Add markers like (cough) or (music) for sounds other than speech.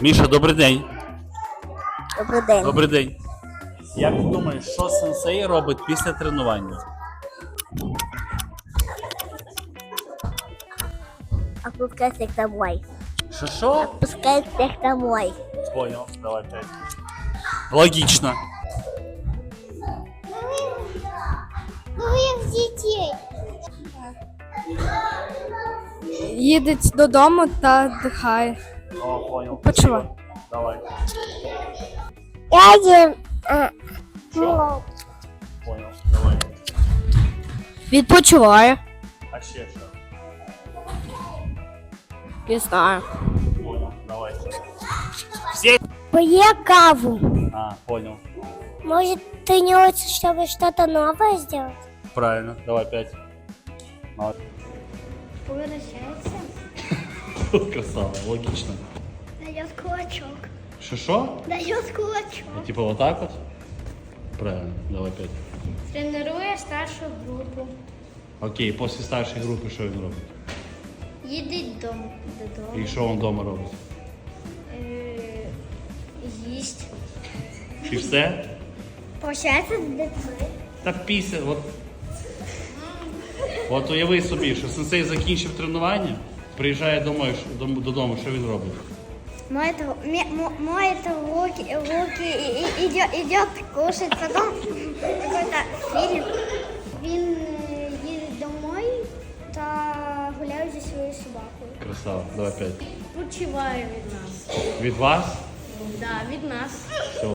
Міша, добрий день. Добрий день. Добрий день. Як ти думаєш, що сенсей робить після тренування? Отпускай всех домой. Що що? Отпускай всех домой. Понял, давай п'ять. Логічно. Ну, як дітей. Їдеть додому та дихає. О, понял. Почувай. Давай. Я а, ну, Понял. Давай. Відпочиває. А ще що? Не знаю. Понял. Давай. Все. П'є каву. А, понял. Может, тренируется, чтобы что-то новое сделать? Правильно. Давай п'ять. Молодець. Возвращается. (laughs) Красава, логічно. Дает кулачок. Що що? Дает кулачок. Типа вот так от? Правильно, давай п'ять. Тренує старшу групу. Окей, після старшої групи що він робить? Їдеть дом, додому. І що він вдома робить? Е, їсть. І все? Прощается с детьми. Та після, от. От уяви собі, що сенсей закінчив тренування, приїжджає домой, що- дом- додому, що він робить? Моет, моет руки, руки и, и идет, идет кушать, потом какой-то фильм. Він е, їде домой та гуляє зі своєю собакою. Красава, давай п'ять. Почуває від нас. Від вас? Да, від нас. Все,